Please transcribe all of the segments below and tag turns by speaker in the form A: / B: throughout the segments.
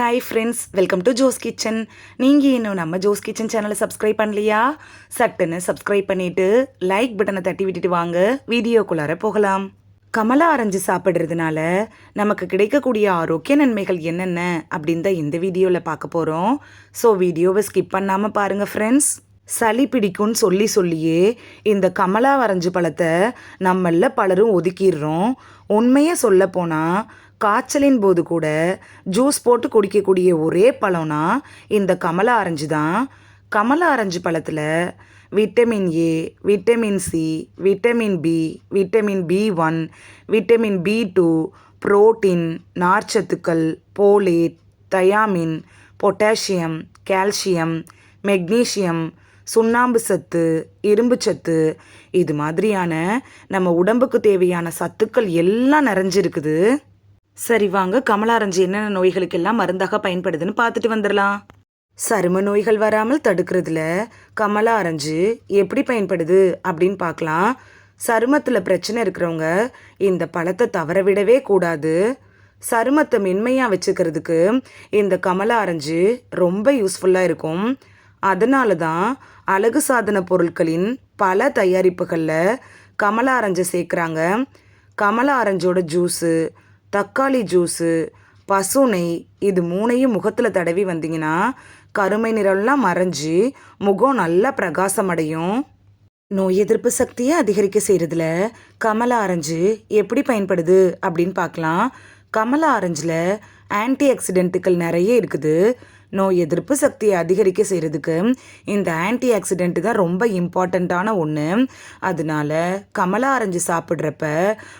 A: Hi friends welcome to Jo's kitchen நீங்கள் இன்னும் நம்ம ஜோஸ் கிச்சன் சேனலை சப்ஸ்கிரைப் பண்ணலையா? சட்டுன்னு சப்ஸ்கிரைப் பண்ணிவிட்டு லைக் பட்டனை தட்டி விட்டுட்டு வாங்க. வீடியோக்குள்ளார போகலாம். கமலா ஆரஞ்சு சாப்பிட்றதுனால நமக்கு கிடைக்கக்கூடிய ஆரோக்கிய நன்மைகள் என்னென்ன அப்படின்னு தான் இந்த வீடியோவில் பார்க்க போகிறோம் ஸோ வீடியோவை ஸ்கிப் பண்ணாமல் பாருங்கள் ஃப்ரெண்ட்ஸ் சளி பிடிக்கும்னு சொல்லி சொல்லியே இந்த கமலா வரைஞ்சு பழத்தை நம்மள பலரும் ஒதுக்கிடுறோம். உண்மையை சொல்ல போனால் காய்ச்சலின் போது கூட ஜூஸ் போட்டு குடிக்கக்கூடிய ஒரே பழம்னா இந்த கமலா ஆரஞ்சு தான். கமலா ஆரஞ்சு பழத்தில் vitamin A vitamin C vitamin B vitamin B one vitamin B two protein நார்ச்சத்துக்கள் folate thiamine potassium calcium magnesium சுண்ணாம்பு சத்து இரும்பு சத்து. இது மாதிரியான நம்ம உடம்புக்கு தேவையான சத்துக்கள் எல்லாம் நிறைஞ்சிருக்குது. சரி வாங்க கமலாரஞ்சு என்னென்ன நோய்களுக்கெல்லாம் மருந்தாக பயன்படுதுன்னு பார்த்துட்டு வந்துடலாம் சரும நோய்கள் வராமல் தடுக்கிறதுல கமலா ஆரஞ்சு எப்படி பயன்படுது அப்படின்னு பார்க்கலாம். சருமத்தில் பிரச்சனை இருக்கிறவங்க இந்த பழத்தை தவற விடவே கூடாது. சருமத்தை மென்மையாக வச்சுக்கிறதுக்கு இந்த கமலா ஆரஞ்சு ரொம்ப யூஸ்ஃபுல்லாக இருக்கும். அதனால தான் அழகு சாதன பொருட்களின் பல தயாரிப்புகளில் கமலா ஆரஞ்சை சேர்க்குறாங்க. கமலா ஆரஞ்சோட ஜூஸு தக்காளி ஜூஸு பசு நெய் இது மூணையும் முகத்தில் தடவி வந்தீங்கன்னா கருமை நிறம்லாம் மறைஞ்சு முகம் நல்லா பிரகாசமடையும். நோய் எதிர்ப்பு சக்தியை அதிகரிக்க செய்கிறதுல கமலா ஆரஞ்சு எப்படி பயன்படுது அப்படின்னு பார்க்கலாம். கமலா ஆரஞ்சில் ஆன்டி ஆக்சிடென்ட்டுகள் நிறைய இருக்குது. நோய் எதிர்ப்பு சக்தியை அதிகரிக்க செய்கிறதுக்கு இந்த ஆன்டி ஆக்சிடென்ட் தான் ரொம்ப இம்பார்ட்டண்ட்டான ஒன்று அதனால கமலா ஆரஞ்சு சாப்பிட்றப்ப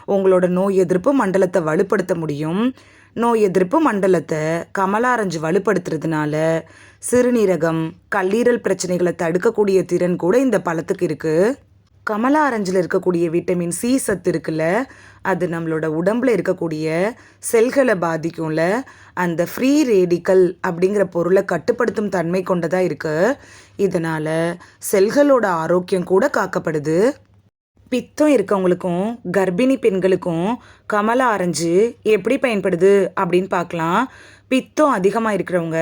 A: உங்களோட நோய் எதிர்ப்பு மண்டலத்தை வலுப்படுத்த முடியும். நோய் எதிர்ப்பு மண்டலத்தை கமலாரஞ்சு வலுப்படுத்துறதுனால சிறுநீரகம் கல்லீரல் பிரச்சனைகளை தடுக்கக்கூடிய திறன் கூட இந்த பழத்துக்கு இருக்குது கமலா ஆரஞ்சில் இருக்கக்கூடிய விட்டமின் சி சத்து இருக்குல்ல அது நம்மளோட உடம்புல இருக்கக்கூடிய செல்களை பாதிக்கும்ல. அந்த ஃப்ரீ ரேடிக்கல் அப்படிங்கிற பொருளை கட்டுப்படுத்தும் தன்மை கொண்டதாக இருக்குது இதனால் செல்களோட ஆரோக்கியம் கூட காக்கப்படுது. பித்தம் இருக்கவங்களுக்கும் கர்ப்பிணி பெண்களுக்கும் கமலா ஆரஞ்சு எப்படி பயன்படுது அப்படின்னு பார்க்கலாம். பித்தம் அதிகமாக இருக்கிறவங்க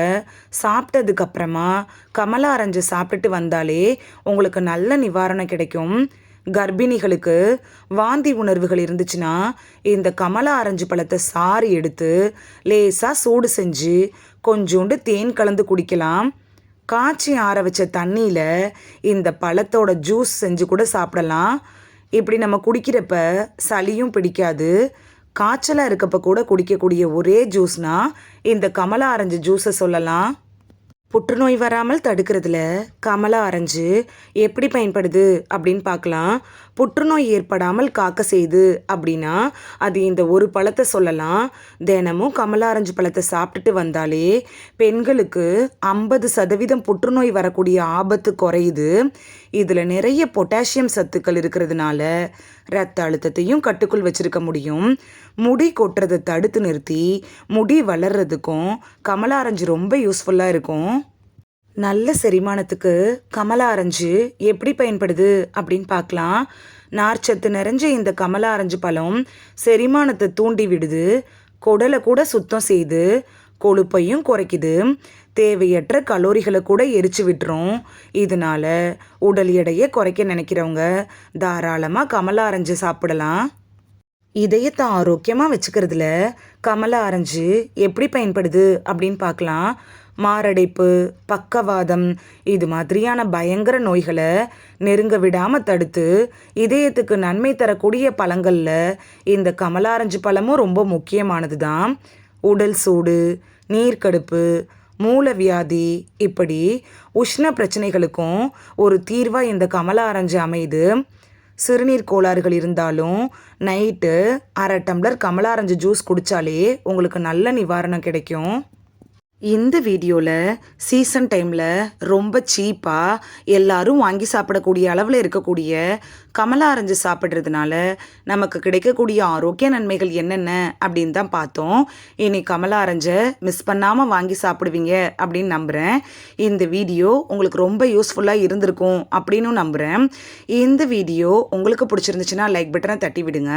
A: சாப்பிட்டதுக்கு அப்புறமா கமலா ஆரஞ்சு சாப்பிட்டுட்டு வந்தாலே உங்களுக்கு நல்ல நிவாரணம் கிடைக்கும். கர்ப்பிணிகளுக்கு வாந்தி உணர்வுகள் இருந்துச்சுன்னா இந்த கமலா ஆரஞ்சு பழத்தை சாறு எடுத்து லேசாக சூடு செஞ்சு கொஞ்சோண்டு தேன் கலந்து குடிக்கலாம். காய்ச்சி ஆற வச்ச தண்ணியில் இந்த பழத்தோட ஜூஸ் செஞ்சு கூட சாப்பிடலாம். இப்படி நம்ம குடிக்கிறப்ப சளியும் பிடிக்காது. காய்ச்சலாக இருக்கப்ப கூட குடிக்கக்கூடிய ஒரே ஜூஸ்னால் இந்த கமலா ஆரஞ்சு ஜூஸை சொல்லலாம். புற்றுநோய் வராமல் தடுக்கிறதுல கமலா ஆரஞ்சு எப்படி பயன்படுது அப்படின்னு பார்க்கலாம். புற்றுநோய் ஏற்படாமல் காக்க செய்து அப்படின்னா அது இந்த ஒரு பழத்தை சொல்லலாம். தினமும் கமலா ஆரஞ்சு பழத்தை சாப்பிட்டுட்டு வந்தாலே பெண்களுக்கு ஐம்பது சதவீதம் புற்றுநோய் வரக்கூடிய ஆபத்து குறையுது. இதில் நிறைய பொட்டாசியம் சத்துக்கள் இருக்கிறதுனால ரத்த அழுத்தத்தையும் கட்டுக்குள் வச்சிருக்க முடியும். முடி கொட்டுறதை தடுத்து நிறுத்தி முடி வளர்றதுக்கும் கமலா ஆரஞ்சு ரொம்ப யூஸ்ஃபுல்லாக இருக்கும். நல்ல செரிமானத்துக்கு கமலா ஆரஞ்சு எப்படி பயன்படுது அப்படின்னு பார்க்கலாம். நார்ச்சத்து நிறைஞ்ச இந்த கமலா ஆரஞ்சு பழம் செரிமானத்தை தூண்டி விடுது. குடலை கூட சுத்தம் செய்து கொழுப்பையும் குறைக்குது. தேவையற்ற கலோரிகளை கூட எரிச்சு விட்டுரும். இதனால உடல் எடையை குறைக்க நினைக்கிறவங்க தாராளமாக கமலா ஆரஞ்சு சாப்பிடலாம். இதயத்தை ஆரோக்கியமாக வச்சுக்கிறதுல கமலா ஆரஞ்சு எப்படி பயன்படுது அப்படின்னு பார்க்கலாம். மாரடைப்பு பக்கவாதம் இது மாதிரியான பயங்கர நோய்களை நெருங்க விடாமல் தடுத்து இதயத்துக்கு நன்மை தரக்கூடிய பழங்களில் இந்த கமலாரஞ்சு பழமும் ரொம்ப முக்கியமானது தான் உடல் சூடு நீர்க்கடுப்பு மூலவியாதி இப்படி உஷ்ண பிரச்சனைகளுக்கும் ஒரு தீர்வாக இந்த கமலா ஆரஞ்சு அமையுது. சிறுநீர் கோளாறுகள் இருந்தாலும் நைட்டு அரை டம்ளர் கமலாரஞ்சு ஜூஸ் குடித்தாலே உங்களுக்கு நல்ல நிவாரணம் கிடைக்கும். இந்த வீடியோவில் சீசன் டைமில் ரொம்ப சீப்பாக எல்லாரும் வாங்கி சாப்பிடக்கூடிய அளவில் இருக்கக்கூடிய கமலா அரைஞ்சு சாப்பிட்றதுனால நமக்கு கிடைக்கக்கூடிய ஆரோக்கிய நன்மைகள் என்னென்ன அப்படின்னு தான் பார்த்தோம். இனி கமலா ஆரஞ்சை மிஸ் பண்ணாமல் வாங்கி சாப்பிடுவீங்க அப்படின்னு நம்புகிறேன் இந்த வீடியோ உங்களுக்கு ரொம்ப யூஸ்ஃபுல்லாக இருந்திருக்கும் அப்படின்னு நம்புகிறேன் இந்த வீடியோ உங்களுக்கு பிடிச்சிருந்துச்சுன்னா லைக் பட்டனை தட்டி விடுங்க.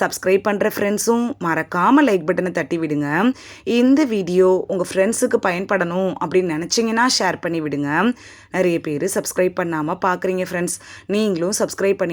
A: சப்ஸ்கிரைப் பண்ணுற ஃப்ரெண்ட்ஸும் மறக்காமல் லைக் பட்டனை தட்டி விடுங்க. இந்த வீடியோ உங்கள் ஃப்ரெண்ட்ஸுக்கு பயன்படணும் அப்படின்னு நினச்சிங்கன்னா ஷேர் பண்ணி விடுங்க. நிறைய பேர் சப்ஸ்கிரைப் பண்ணாமல் பார்க்குறீங்க ஃப்ரெண்ட்ஸ் நீங்களும் சப்ஸ்கிரைப்